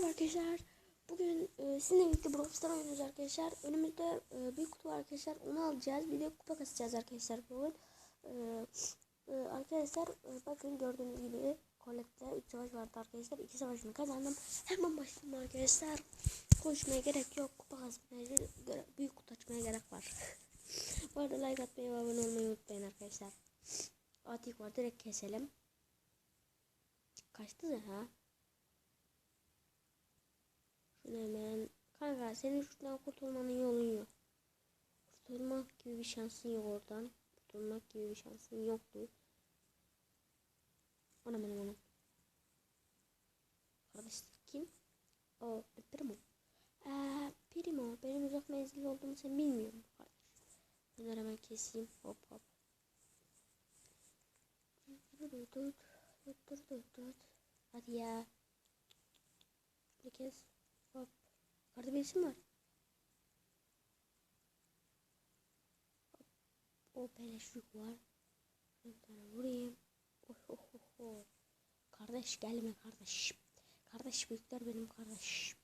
Merhaba arkadaşlar. Bugün e, sizinle birlikte Brawl Stars oynuyoruz arkadaşlar. Önümüzde e, bir kutu var arkadaşlar. Onu alacağız. Bir de kupa kasacağız arkadaşlar bugün. E, e, arkadaşlar e, bakın gördüğünüz gibi Colette'de 3 savaş vardı arkadaşlar. 2 savaşını kazandım. Hemen başladım arkadaşlar. Koşmaya gerek yok. Kupa kasmaya göre- büyük kutu açmaya gerek var. Bu arada like atmayı ve abone olmayı unutmayın arkadaşlar. Atik var direkt keselim. Kaçtı ya ha? Şunu hemen. Kanka senin şuradan kurtulmanın yolun yok. Kurtulmak gibi bir şansın yok oradan. Kurtulmak gibi bir şansın yoktu. Anam anam anam. Kardeş kim? O Primo. Eee Primo. Benim uzak menzilli olduğumu sen bilmiyor musun kardeş? Ben hemen keseyim. Hop hop. Hadi ya. Bir kez. Hop. Yukarıda birisi mi var? Hop. O beleşlik var. Bir tane vurayım. Oh, oh, oh, oh. Kardeş gelme kardeş. Kardeş büyükler benim kardeş.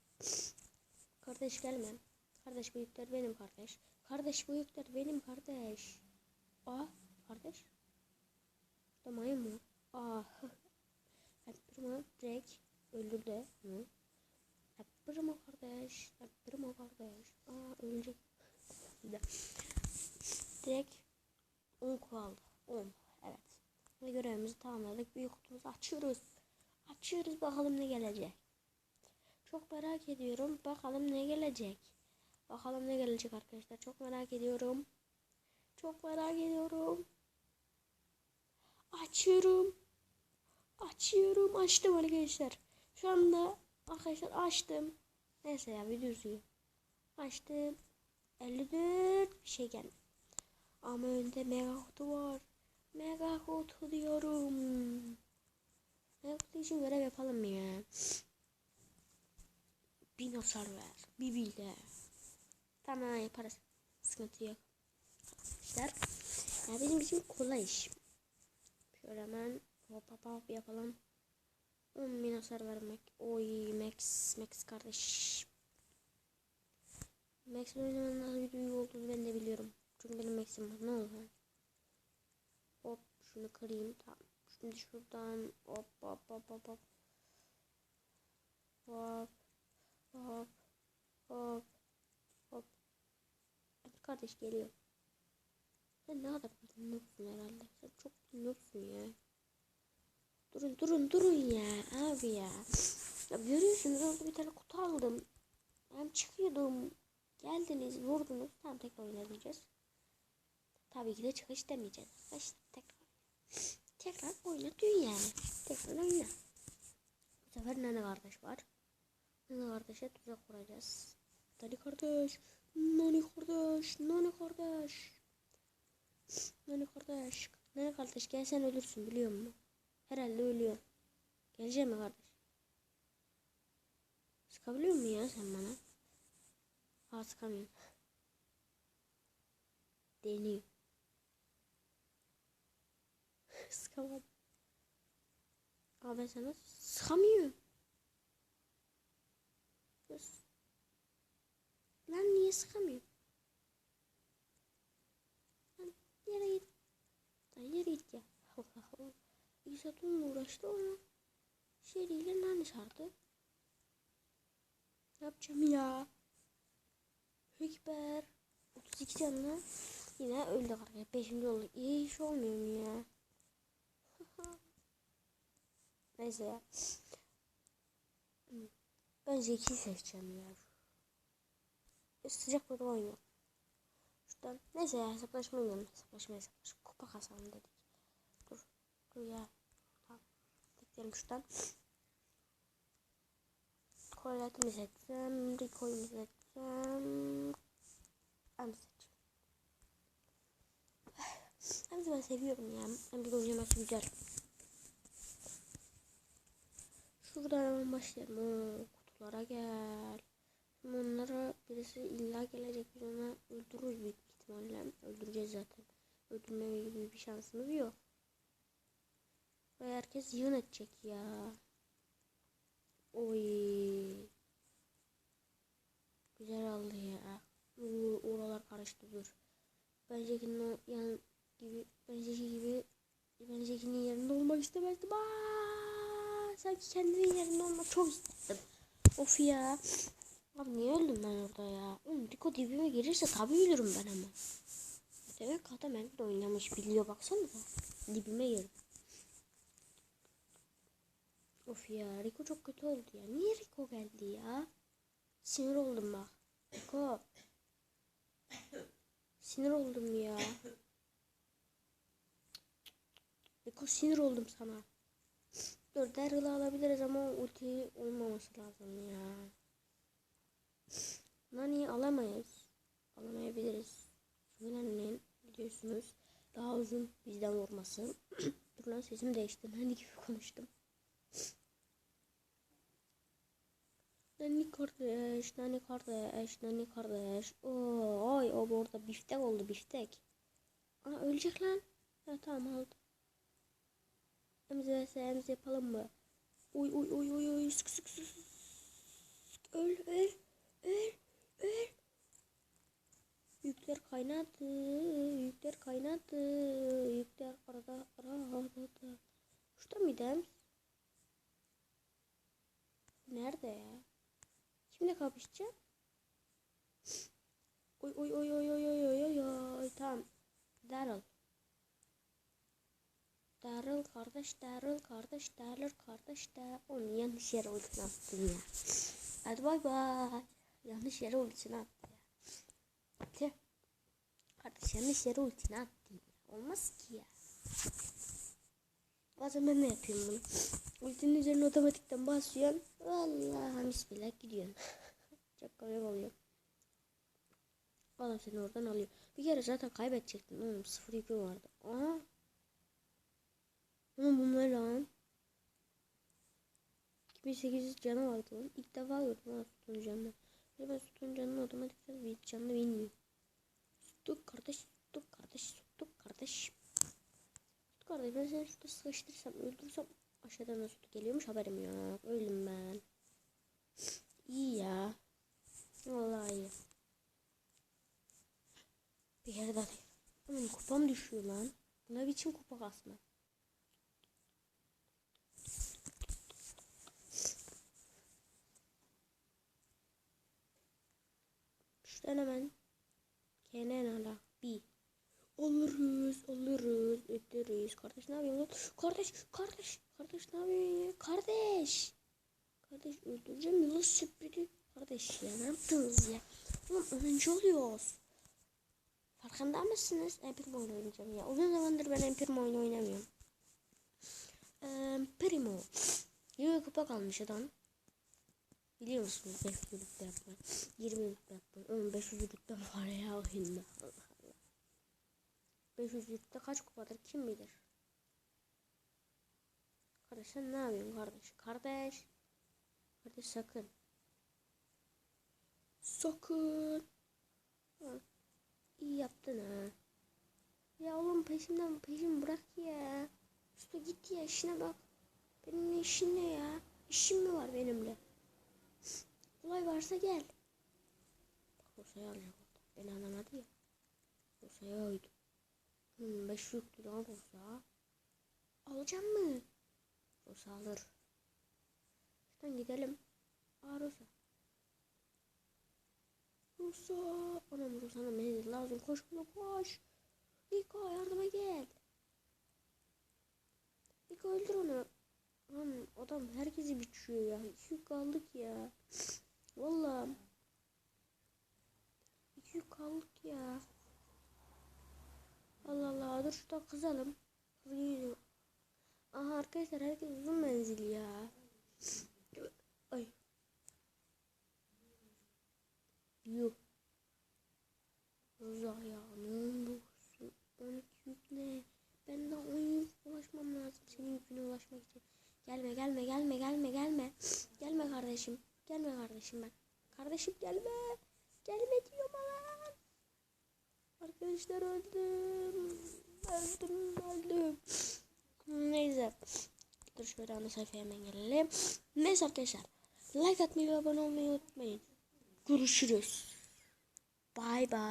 Kardeş gelme. Kardeş büyükler benim kardeş. Kardeş büyükler benim kardeş. Aa kardeş. Burada mayın mı? Aa. Yaptırma direkt öldürdü onu. Yaptırma kardeş. Yaptırma kardeş. Aa ölecek. Direkt 10 kaldı. 10. Evet. Ve görevimizi tamamladık. Büyük kutumuzu açıyoruz. Açıyoruz bakalım ne gelecek. Çok merak ediyorum. Bakalım ne gelecek. Bakalım ne gelecek arkadaşlar. Çok merak ediyorum. Çok merak ediyorum. Açıyorum. Açıyorum. Açtım arkadaşlar. Şu anda arkadaşlar açtım. Neyse ya video uzuyor. Açtım. 54 bir şey geldi. Ama önde mega kutu var. Mega kutu diyorum. Mega kutu için görev yapalım ya? Bir nosar ver. Bir bilde. Tamam yaparız. Sıkıntı yok. Arkadaşlar. Ya bizim için kolay iş. Şöyle hemen hop hop hop yapalım. 10 bin hasar vermek. Oy Max. Max kardeş. Max'in oynamanın nasıl bir duygu olduğunu ben de biliyorum. Çünkü benim Max'im var. Ne olur? Hop şunu kırayım. Tamam. Şimdi şuradan hop hop hop hop hop. Hop. Hop. Hop. Hop. Hadi kardeş geliyor. Sen ne kadar noobsun herhalde. Sen çok noobsun ya. Durun durun durun ya abi ya. Ya görüyorsunuz orada bir tane kutu aldım. Ben çıkıyordum. Geldiniz vurdunuz. Tamam tekrar oynayacağız. Tabii ki de çıkış demeyeceğiz. İşte tekrar. Tekrar oynatıyor yani. Tekrar oyna. Bu sefer nene kardeş var. Nene kardeşe tuzak kuracağız. Nani kardeş. Nani kardeş. Nani kardeş. Nani kardeş. Nani kardeş gel sen ölürsün biliyor musun? Herhalde ölüyor. Gelecek mi kardeş? Sıkabiliyor musun ya sen bana? Ha sıkamıyorum. Deniyor. Sıkamadım. Abi sana sıkamıyorum. Lan niye sıkamıyorum? Lan yere git. Lan yere git ya. Allah Allah. İsa onunla uğraştı ona. Şeriyle nane sardı. Ne yapacağım ya? Hükber. 32 canlı. Yine öldü arkadaşlar. 5. oldu. İyi iş olmuyor mu ya? Neyse ya. Ben Zeki seçeceğim ya. Sıcak bir oyun yok. Şuradan. Neyse ya hesaplaşma oynayalım. Hesaplaşma hesaplaşma. Kupa kasalım dedik. Dur. Dur ya. Tıklayalım şuradan. Kolayatı mı seçsem? Rico'yu mu seçsem? De seçeyim. Hem ben seviyorum ya. Hem de oynaması güzel. Şuradan hemen başlayalım. Kutulara gel. Şimdi onlara birisi illa gelecek. Biz onu öldürürüz büyük ihtimalle. Öldüreceğiz zaten. Öldürmeme gibi bir şansımız yok. Ve herkes yığın edecek ya. Oy. Güzel aldı ya. Uuu, oralar karıştı dur. Benzekinin o yan gibi benzeki gibi benzekinin yerinde olmak istemezdim. Aa, sanki kendinin yerinde olmak çok isterdim. Of ya. Abi niye öldüm ben orada ya? Oğlum Rico dibime girirse tabii ölürüm ben ama. Demek adam hem de oynamış biliyor baksana. Dibime girdi. Of ya Rico çok kötü oldu ya. Niye Rico geldi ya? Sinir oldum bak. Rico. Sinir oldum ya. Rico sinir oldum sana. Dur Daryl'ı alabiliriz ama ulti olmaması lazım ya. Nani alamayız. Alamayabiliriz. Nani'nin biliyorsunuz daha uzun bizden vurması. Dur lan sesim değişti. Nani gibi konuştum. Nani kardeş, nani kardeş, nani kardeş. Oo, ay o orada biftek oldu biftek. Aa ölecek lan. Ha tamam aldım. Emze emze yapalım mı? Uy uy uy uy uy sık sık sık. sık. Öl öl öl öl. Yükler kaynadı, yükler kaynadı, yükler arada arada. Şurada mıydı? Nerede ya? Kimle kapışacağım? Oy oy oy oy oy oy oy oy oy tamam. Daryl. Daryl kardeş Daryl kardeş Daryl kardeş Daryl. Onu yanlış yere ultisini attın ya. Hadi bay bay. Yanlış yere ultisini attı ya. Tüh. Kardeş yanlış yere ultisini attın ya. Olmaz ki ya. Bazen ben ne yapıyorum bunu? Ultinin üzerine otomatikten basıyorsun. Vallahi bismillah gidiyorsun. Çok komik oluyor. Adam seni oradan alıyor. Bir kere zaten kaybedecektin oğlum. Sıfır yükü vardı. Aha. Ama bunlar lan. 2800 canı vardı lan. İlk defa gördüm ha sütun canını. Ve ben sütun canını otomatikten bir canını bilmiyorum. Sütük kardeş, sütük kardeş, sütük kardeş. Sütük kardeş ben şurada sıkıştırsam, öldürsem aşağıdan da sütü geliyormuş haberim yok. Öldüm ben. İyi ya. Vallahi iyi. Bir daha değil. Oğlum kupam düşüyor lan. Bu ne biçim kupa kasma? Şuradan hemen kenara bir alırız alırız ederiz. Kardeş ne yapıyorsun lan? Kardeş kardeş kardeş ne yapıyorsun ya? Kardeş. Kardeş öldüreceğim yılı süpürü. Kardeş ya ne yaptınız ya? Oğlum önce oluyoruz. Farkında mısınız? Empirmo oynayacağım ya. Uzun zamandır ben Empirmo oyunu oynamıyorum. Primo. 20 kupa kalmış adam. Biliyor musunuz 500 yıllık yapmayı? 20 yıllık yapmayı. Oğlum 500 yıllık da var ya oyunda. 500 kaç kupadır kim bilir? Kardeş sen ne yapıyorsun kardeş? Kardeş. Kardeş sakın. Sakın. Ha. İyi yaptın ha. Ya oğlum peşimden peşim bırak ya. Usta git ya işine bak. Benim ne işin ne ya? İşim mi var benimle? Olay varsa gel. Bak Bursa'yı alacak orada. Beni anlamadı ya. Bursa'ya uydu. 5 yüklü daha olsa alacağım mı? Rosa alır. Şuradan gidelim. Aa Rosa. Rosa. Anam Rosa'na mendil lazım. Koş koş koş. Niko yardıma gel. Niko öldür onu. Lan adam herkesi biçiyor ya. İki yük kaldık ya. Vallahi. İki yük kaldık ya. Allah Allah dur şurada kızalım. Kız geliyor. Aha arkadaşlar herkes uzun menzil ya. Ay. Yuh. Ne olursun. 12 yük ne? Ben de 10 yük ulaşmam lazım senin yüküne ulaşmak için. Gelme gelme gelme gelme gelme. Gelme kardeşim. Gelme kardeşim ben. Kardeşim gelme. Gelme diyorum lan. Arkadaşlar öldüm. Öldüm öldüm. Neyse. Dur şöyle ana sayfaya hemen gelelim. Neyse arkadaşlar. Like atmayı ve abone olmayı unutmayın. Görüşürüz. Bye bye.